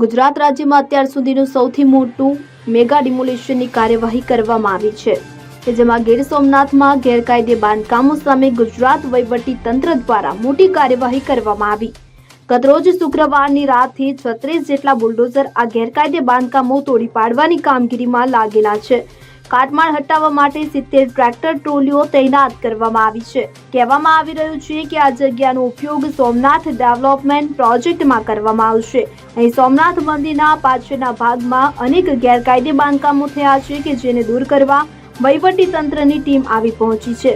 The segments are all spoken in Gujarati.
ગુજરાત રાજ્યમાં અત્યાર સુધીનું સૌથી મોટું મેગા ડિમોલિશનની કાર્યવાહી કરવામાં આવી છે, કે જેમાં ગીર સોમનાથમાં ગેરકાયદે બાંધકામો સામે ગુજરાત વહીવટી તંત્ર દ્વારા મોટી કાર્યવાહી કરવામાં આવી. ગતરોજ શુક્રવારની રાતથી છત્રીસ જેટલા બુલડોઝર આ ગેરકાયદે બાંધકામો તોડી પાડવાની કામગીરીમાં લાગેલા છે. કાટમાળ હટાવવા માટે સિત્તેર ટ્રેક્ટર ટ્રોલીઓ તૈનાત કરવામાં આવી છે. કહેવામાં આવી રહ્યું છે કે આ જગ્યાનો ઉપયોગ સોમનાથ ડેવલપમેન્ટ પ્રોજેક્ટમાં કરવામાં આવશે. અહીં સોમનાથ મંદિરના પાછળના ભાગમાં અનેક ગેરકાયદે બાંધકામો થયા છે કે જેને દૂર કરવા વહીવટી તંત્રની ટીમ આવી પહોંચી છે.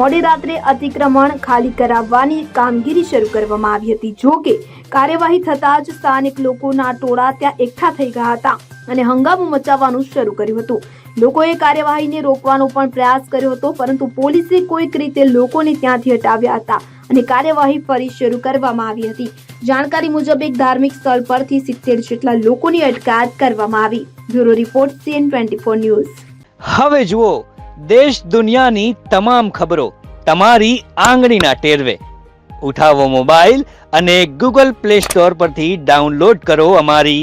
મોડી રાત્રે અતિક્રમણ ખાલી કરાવવાની કામગીરી શરૂ કરવામાં આવી હતી. જો કે કાર્યવાહી થતાં જ સ્થાનિક લોકોના ટોળા ત્યાં એકઠા થઈ ગયા હતા. અને હંગામો મચાવવાનું શરૂ કર્યું હતું. લોકોએ કાર્યવાહીને રોકવાનો પણ પ્રયાસ કર્યો હતો, પરંતુ પોલીસે કોઈક રીતે લોકોને ત્યાંથી હટાવ્યા હતા અને કાર્યવાહી ફરી શરૂ કરવામાં આવી હતી. જાણકારી મુજબ એક ધાર્મિક સ્થળ પરથી સિત્તેર જેટલા લોકોની અટકાયત કરવામાં આવી. Bureau report CN twenty four news. હવે જુઓ, દેશ દુનિયાની તમામ ખબરો તમારી આંગળીના ટેરવે. ઉઠાવો મોબાઈલ અને ગૂગલ પ્લે સ્ટોર પરથી ડાઉનલોડ કરો અમારી